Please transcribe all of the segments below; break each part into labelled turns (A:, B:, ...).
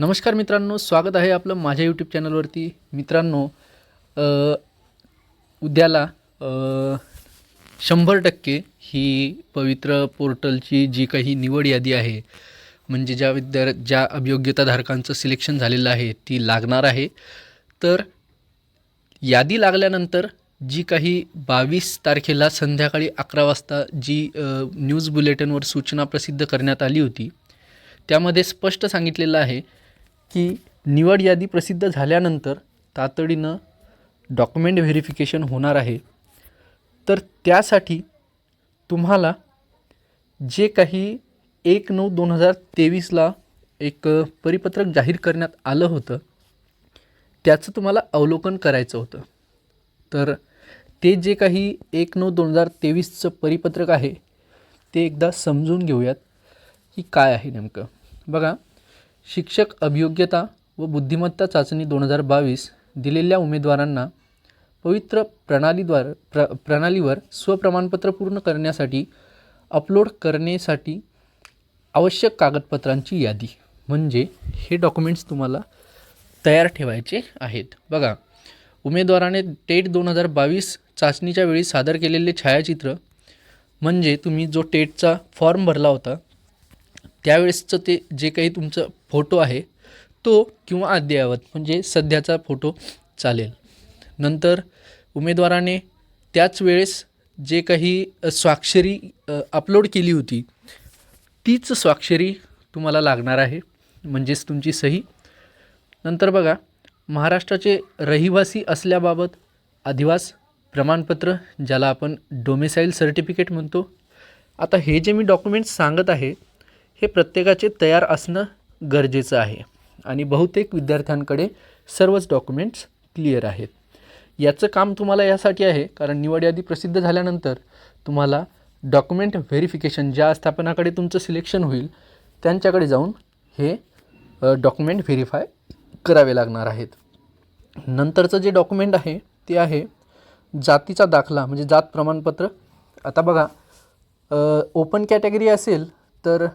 A: नमस्कार मित्रांनो स्वागत आहे आपलं माझ्या यूट्यूब चॅनलवरती मित्रांनो उद्याला शंभर टक्के ही पवित्र पोर्टलची जी काही निवड यादी आहे म्हणजे ज्या विद्या ज्या अभियोग्यताधारकांचं सिलेक्शन झालेलं आहे ती लागणार आहे. तर यादी लागल्यानंतर जी काही बावीस तारखेला संध्याकाळी अकरा वाजता जी न्यूज बुलेटिनवर सूचना प्रसिद्ध करण्यात आली होती त्यामध्ये स्पष्ट सांगितलेलं आहे की निवड यादी प्रसिद्ध झाल्यानंतर तातडीनं डॉक्युमेंट व्हेरिफिकेशन होणार आहे. तर त्यासाठी तुम्हाला जे काही एक नऊ दोन हजार तेवीसला एक परिपत्रक जाहीर करण्यात आलं होतं त्याचं तुम्हाला अवलोकन करायचं होतं. तर ते जे काही एक नऊ दोन हजार तेवीसचं परिपत्रक आहे ते एकदा समजून घेऊयात की काय आहे नेमकं. बघा शिक्षक अभियोग्यता व बुद्धिमत्ता चाचणी दोन हजार बावीस दिलेल्या उमेदवारांना पवित्र प्रणालीद्वारे प्र प्रणालीवर स्वप्रमाणपत्र पूर्ण करण्यासाठी अपलोड करण्यासाठी आवश्यक कागदपत्रांची यादी म्हणजे हे डॉक्युमेंट्स तुम्हाला तयार ठेवायचे आहेत. बघा उमेदवाराने टेट दोन हजार बावीस चाचणीच्या वेळी सादर केलेले छायाचित्र म्हणजे तुम्ही जो टेटचा फॉर्म भरला होता त्यावेळेसचं ते जे काही तुमचं फोटो आहे तो किंवा अद्ययावत म्हणजे सध्याचा फोटो चालेल. नंतर उमेदवाराने त्याच वेळेस जे काही स्वाक्षरी अपलोड केली होती तीच स्वाक्षरी तुम्हाला लागणार आहे म्हणजेच तुमची सही. नंतर बघा महाराष्ट्राचे रहिवासी असल्याबाबत अधिवास प्रमाणपत्र ज्याला आपण डोमिसाईल सर्टिफिकेट म्हणतो. आता हे जे मी डॉक्युमेंट्स सांगत आहे हे प्रत्येकाचे तयार असणं गरजेचं आहे. आणि बहुतेक विद्यार्थ्यांकडे सर्वच डॉक्युमेंट्स क्लिअर आहेत. याचं काम तुम्हाला यासाठी आहे कारण निवड यादी प्रसिद्ध झाल्यानंतर तुम्हाला डॉक्युमेंट व्हेरिफिकेशन ज्या आस्थापनाकडे तुमचं सिलेक्शन होईल त्यांच्याकडे जाऊन हे डॉक्युमेंट व्हेरीफाय करावे लागणार आहेत. नंतरचं जे डॉक्युमेंट आहे ते आहे जातीचा दाखला म्हणजे जात प्रमाणपत्र. आता बघा ओपन कॅटेगरी असेल तर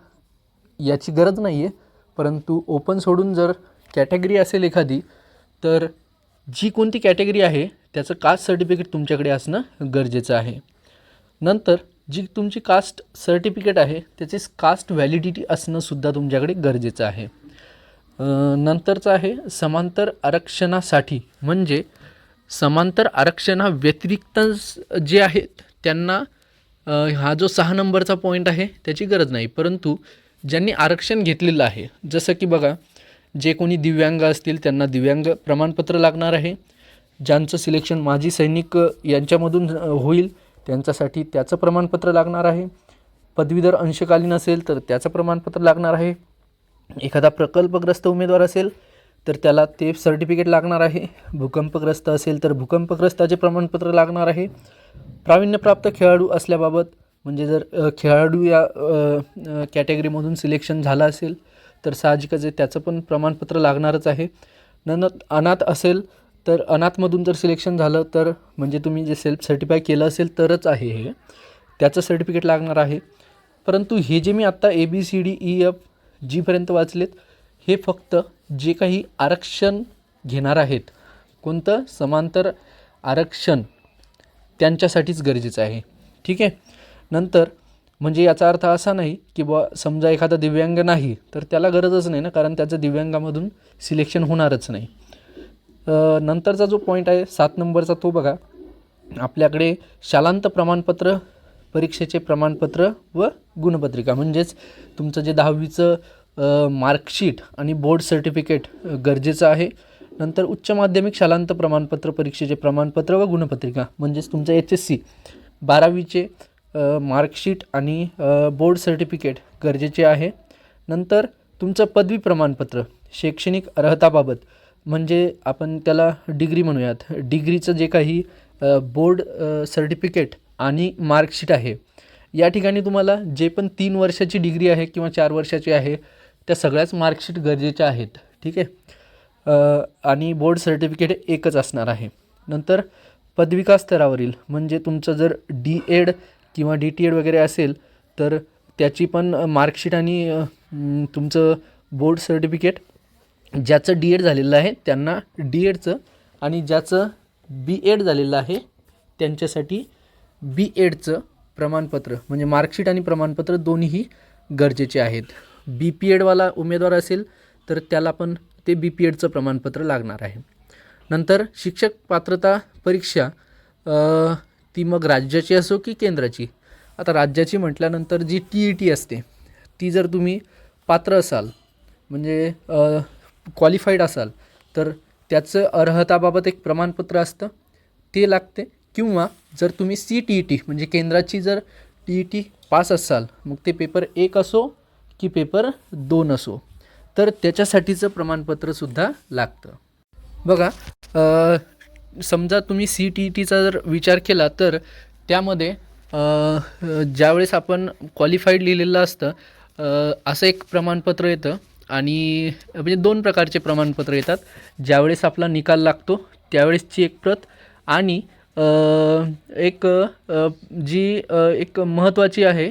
A: याची गरज नाही आहे परंतु ओपन सोडून जर कॅटेगरी असेल एखादी तर जी कोणती कॅटेगरी आहे त्याचं कास्ट सर्टिफिकेट तुमच्याकडे असणं गरजेचं आहे. नंतर जी तुमची कास्ट सर्टिफिकेट आहे त्याची कास्ट व्हॅलिडिटी असणंसुद्धा तुमच्याकडे गरजेचं आहे. नंतरचं आहे समांतर आरक्षणासाठी. म्हणजे समांतर आरक्षणाव्यतिरिक्त जे आहेत त्यांना हा जो सहा नंबरचा पॉईंट आहे त्याची गरज नाही. परंतु ज्यांनी आरक्षण घेतलेलं आहे जसं की बघा जे कोणी दिव्यांग असतील त्यांना दिव्यांग प्रमाणपत्र लागणार आहे. ज्यांचं सिलेक्शन माजी सैनिक यांच्यामधून होईल त्यांच्यासाठी त्याचं प्रमाणपत्र लागणार आहे. पदवीधर अंशकालीन असेल तर त्याचं प्रमाणपत्र लागणार आहे. एखादा प्रकल्पग्रस्त उमेदवार असेल तर त्याला ते सर्टिफिकेट लागणार आहे. भूकंपग्रस्त असेल तर भूकंपग्रस्ताचे प्रमाणपत्र लागणार आहे. प्रावीण्यप्राप्त खेळाडू असल्याबाबत म्हणजे जर खेळाडू या कॅटेगरीमधून सिलेक्शन झालं असेल तर साहजिकच आहे त्याचं पण प्रमाणपत्र लागणारच आहे. नन अनाथ असेल तर अनाथमधून जर सिलेक्शन झालं तर म्हणजे तुम्ही जे सेल्फ सर्टिफाय केलं असेल तरच आहे हे. त्याचं सर्टिफिकेट लागणार आहे. परंतु हे जे मी आत्ता A B C D E e, F जीपर्यंत वाचलेत हे फक्त जे काही आरक्षण घेणार आहेत कोणतं समांतर आरक्षण त्यांच्यासाठीच गरजेचं आहे. ठीक आहे? नंतर म्हणजे याचा अर्थ असा नाही की बुवा समजा एखादा दिव्यांग नाही तर त्याला गरजच नाही ना कारण त्याचं दिव्यांगामधून सिलेक्शन होणारच नाही. नंतरचा जो पॉईंट आहे सात नंबरचा तो बघा. आपल्याकडे शालांत प्रमाणपत्र परीक्षेचे प्रमाणपत्र व गुणपत्रिका. म्हणजेच तुमचं जे दहावीचं मार्कशीट आणि बोर्ड सर्टिफिकेट गरजेचं आहे. नंतर उच्च माध्यमिक शालांत प्रमाणपत्र परीक्षेचे प्रमाणपत्र व गुणपत्रिका. म्हणजेच तुमचं एच एस सी बारावीचे मार्कशीट आणि बोर्ड सर्टिफिकेट गरजेचे आहे. नंतर तुमचं पदवी प्रमाणपत्र शैक्षणिक अर्हताबाबत म्हणजे आपण त्याला डिग्री म्हणूयात. डिग्रीचं जे काही बोर्ड सर्टिफिकेट आणि मार्कशीट आहे या ठिकाणी तुम्हाला जे पण तीन वर्षाची डिग्री आहे किंवा चार वर्षाची आहे त्या सगळ्याच मार्कशीट गरजेच्या आहेत. ठीक आहे? आणि बोर्ड सर्टिफिकेट एकच असणार आहे. नंतर पदविका स्तरावरील म्हणजे तुमचं जर डी एड किंवा डी टी एड वगैरे असेल तर त्याची पण मार्कशीट आणि तुमचं बोर्ड सर्टिफिकेट ज्याचं डी एड झालेलं आहे त्यांना डी एडचं आणि ज्याचं बी एड झालेलं आहे त्यांच्यासाठी बी एडचं प्रमाणपत्र म्हणजे मार्कशीट आणि प्रमाणपत्र दोन्हीही गरजेचे आहेत. बी पी एडवाला उमेदवार असेल तर त्याला पण ते बी पी एडचं प्रमाणपत्र लागणार आहे. नंतर शिक्षक पात्रता परीक्षा ती मग राज्याची असो की केंद्राची. आता राज्याची म्हटल्यानंतर जी टी ई टी असते ती जर तुम्ही पात्र असाल म्हणजे क्वालिफाईड असाल तर त्याचं अर्हताबाबत एक प्रमाणपत्र असतं ते लागते. किंवा जर तुम्ही सी टी ई टी म्हणजे केंद्राची जर टी ई टी पास असाल मग ते पेपर एक असो की पेपर दोन असो तर त्याच्यासाठीचं प्रमाणपत्रसुद्धा लागतं. बघा समजा तुम्ही सी टी ई टीचा जर विचार केला तर त्यामध्ये ज्यावेळेस आपण क्वालिफाईड लिहिलेलं असतं असं एक प्रमाणपत्र येतं आणि म्हणजे दोन प्रकारचे प्रमाणपत्र येतात. ज्यावेळेस आपला निकाल लागतो त्यावेळेसची एक प्रत आणि एक जी एक महत्त्वाची आहे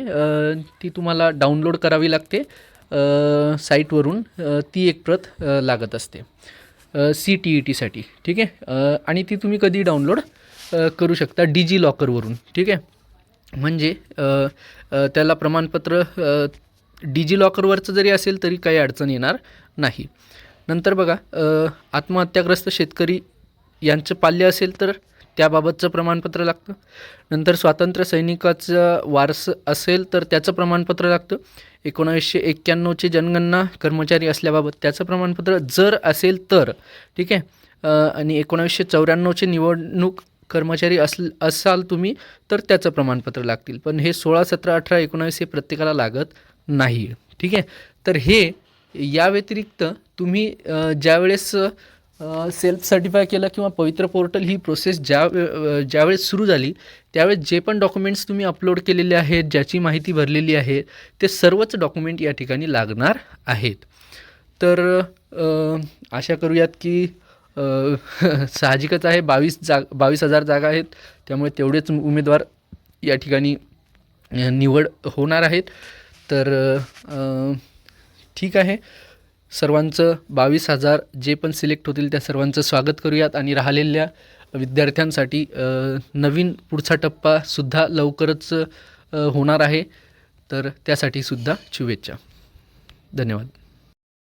A: ती तुम्हाला डाउनलोड करावी लागते साईटवरून ती एक प्रत लागत असते. सी टी ई टीसाठी ठीक आहे? आणि ती तुम्ही कधी डाउनलोड करू शकता डिजी लॉकरवरून ठीक आहे? म्हणजे त्याला प्रमाणपत्र डिजी लॉकरवरचं जरी असेल तरी काही अडचण येणार नाही. नंतर बघा आत्महत्याग्रस्त शेतकरी यांचं पाल्य असेल तर त्याबाबतचं प्रमाणपत्र लागतं. नंतर स्वातंत्र्य सैनिकाचं वारस असेल तर त्याचं प्रमाणपत्र लागतं. एकोणावीसशे एक्क्याण्णवची जनगणना कर्मचारी असल्याबाबत त्याचं प्रमाणपत्र जर असेल तर ठीक आहे? आणि एकोणावीसशे चौऱ्याण्णवचे निवडणूक कर्मचारी अस असाल तुम्ही तर त्याचं प्रमाणपत्र लागतील. पण हे सोळा सतरा अठरा एकोणावीस हे प्रत्येकाला लागत नाही ठीक आहे? तर हे या व्यतिरिक्त तुम्ही ज्यावेळेस सेल्फ सर्टिफाय केलं किंवा पवित्र पोर्टल ही प्रोसेस ज्या ज्यावेळेस सुरू झाली त्यावेळेस जे पण डॉक्युमेंट्स तुम्ही अपलोड केलेले आहेत ज्याची माहिती भरलेली आहे ते सर्वच डॉक्युमेंट या ठिकाणी लागणार आहेत. तर आशा करूयात की साहजिकच आहे बावीस जाग बावीस हजार जागा आहेत त्यामुळे तेवढेच उमेदवार या ठिकाणी निवड होणार आहेत. तर ठीक आहे. सर्वांचं बावीस हजार जे पण सिलेक्ट होतील त्या सर्वांचं स्वागत करूयात आणि राहिलेल्या विद्यार्थ्यांसाठी नवीन पुढचा टप्पासुद्धा लवकरच होणार आहे. तर त्यासाठी सुद्धा शुभेच्छा. धन्यवाद.